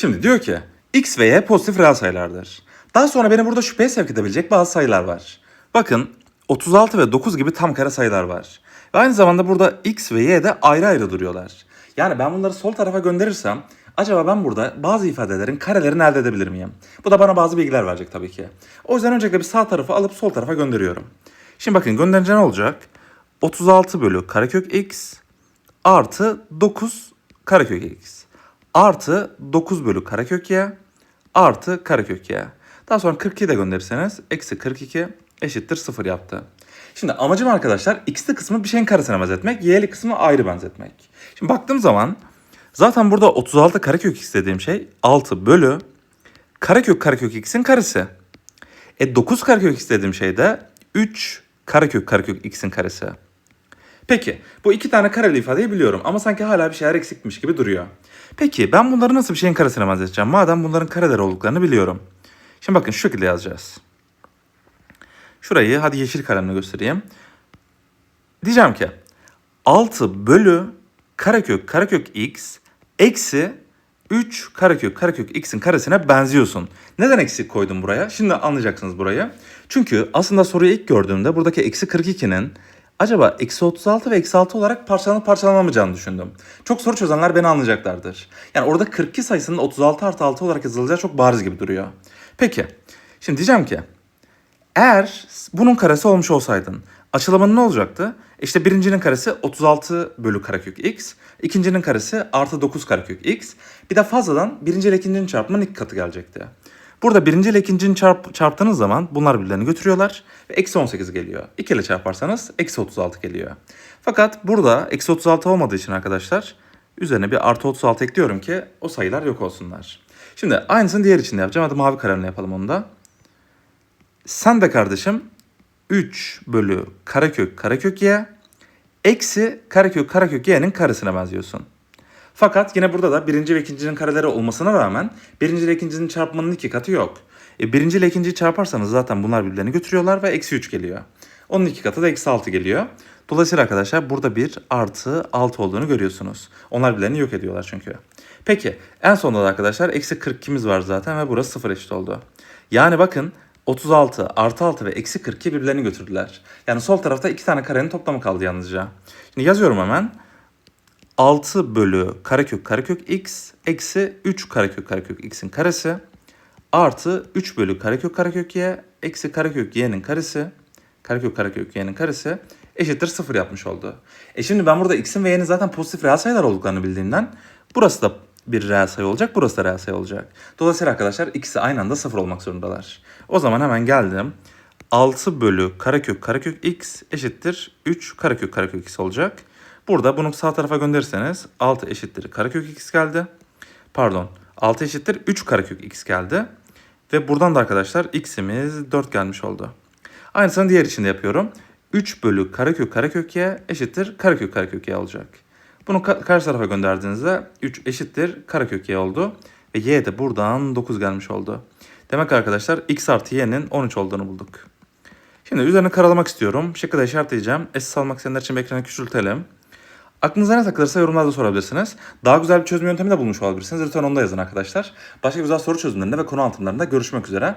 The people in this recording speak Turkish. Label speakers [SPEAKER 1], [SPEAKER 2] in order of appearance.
[SPEAKER 1] Şimdi diyor ki x ve y pozitif reel sayılardır. Daha sonra beni burada şüpheye sevk edebilecek bazı sayılar var. Bakın 36 ve 9 gibi tam kare sayılar var. Ve aynı zamanda burada x ve y de ayrı ayrı duruyorlar. Yani ben bunları sol tarafa gönderirsem acaba ben burada bazı ifadelerin karelerini elde edebilir miyim? Bu da bana bazı bilgiler verecek tabii ki. O yüzden öncelikle bir sağ tarafı alıp sol tarafa gönderiyorum. Şimdi bakın gönderince ne olacak? 36 bölü karekök x artı 9 karekök x artı 9 bölü karekök y artı karekök y. Daha sonra 42 de gönderirseniz eksi 42 eşittir 0 yaptı. Şimdi amacım arkadaşlar x'li kısmı bir şeyin karesine benzetmek, y'li kısmı ayrı benzetmek. Şimdi baktığım zaman zaten burada 36 karekök x dediğim şey 6 bölü karekök karekök x'in karesi. E 9 karekök x dediğim şey de 3 karekök karekök x'in karesi. Peki bu iki tane kareli ifadeyi biliyorum ama sanki hala bir şeyler eksikmiş gibi duruyor. Peki ben bunları nasıl bir şeyin karesine benzeteceğim madem bunların kareler olduklarını biliyorum. Şimdi bakın şu şekilde yazacağız. Şurayı hadi yeşil kalemle göstereyim. Diyeceğim ki 6 bölü karekök karekök x eksi 3 karekök karekök x'in karesine benziyorsun. Neden eksik koydum buraya? Şimdi anlayacaksınız burayı. Çünkü aslında soruyu ilk gördüğümde buradaki eksi 42'nin acaba eksi 36 ve eksi 6 olarak parçalanıp parçalanamayacağını düşündüm. Çok soru çözenler beni anlayacaklardır. Yani orada 42 sayısının 36 artı 6 olarak yazılacağı çok bariz gibi duruyor. Peki. Şimdi diyeceğim ki eğer bunun karesi olmuş olsaydın açılımın ne olacaktı? İşte birincinin karesi 36 bölü karekök x. ikincinin karesi artı 9 karekök x. Bir de fazladan birinci ile ikincinin çarpımının iki katı gelecekti. Burada birinci ile ikincinin çarp, çarptığınız zaman bunlar birbirlerini götürüyorlar ve eksi 18 geliyor. 2 ile çarparsanız eksi 36 geliyor. Fakat burada eksi 36 olmadığı için arkadaşlar üzerine bir artı 36 ekliyorum ki o sayılar yok olsunlar. Şimdi aynısını diğer için de yapacağım. Hadi mavi kalemle yapalım onu da. Sen de kardeşim 3 bölü karekök karekök y eksi karekök karekök y'nin karesine benziyorsun. Fakat yine burada da birinci ve ikincinin kareleri olmasına rağmen birinci ile ikincinin çarpımının iki katı yok. E, birinci ile ikinciyi çarparsanız zaten bunlar birbirlerini götürüyorlar ve eksi 3 geliyor. Onun iki katı da eksi 6 geliyor. Dolayısıyla arkadaşlar burada bir artı 6 olduğunu görüyorsunuz. Onlar birbirlerini yok ediyorlar çünkü. Peki en sonunda da arkadaşlar eksi 42'miz var zaten ve burası 0 eşit oldu. Yani bakın 36 artı 6 ve eksi 42 birbirlerini götürdüler. Yani sol tarafta iki tane karenin toplamı kaldı yalnızca. Şimdi yazıyorum hemen. 6 bölü karekök karekök x eksi 3 karekök karekök x'in karesi artı 3 bölü karekök karekök y eksi karekök y'nin karesi karekök karekök y'nin karesi eşittir 0 yapmış oldu. E şimdi ben burada x'in ve y'nin zaten pozitif reel sayılar olduklarını bildiğimden burası da bir reel sayı olacak, burası da reel sayı olacak. Dolayısıyla arkadaşlar ikisi aynı anda 0 olmak zorundalar. O zaman hemen geldim. 6 bölü karekök karekök x eşittir 3 karekök karekök x olacak. Burada bunu sağ tarafa gönderirseniz 6 eşittir karekök x geldi. Pardon 6 eşittir 3 karekök x geldi. Ve buradan da arkadaşlar x'imiz 4 gelmiş oldu. Aynısını diğer için de yapıyorum. 3 bölü karekök karekök y eşittir karekök karekök y olacak. Bunu ka- karşı tarafa gönderdiğinizde 3 eşittir karekök y oldu. Ve y de buradan 9 gelmiş oldu. Demek arkadaşlar x artı y'nin 13 olduğunu bulduk. Şimdi üzerine karalamak istiyorum. Şıkkı da işaretleyeceğim. Esas almak isteyenler için ekranı küçültelim. Aklınıza ne takılırsa yorumlarda sorabilirsiniz. Daha güzel bir çözüm yöntemi de bulmuş olabilirsiniz. Lütfen onu da yazın arkadaşlar. Başka güzel soru çözümlerinde ve konu anlatımlarında görüşmek üzere.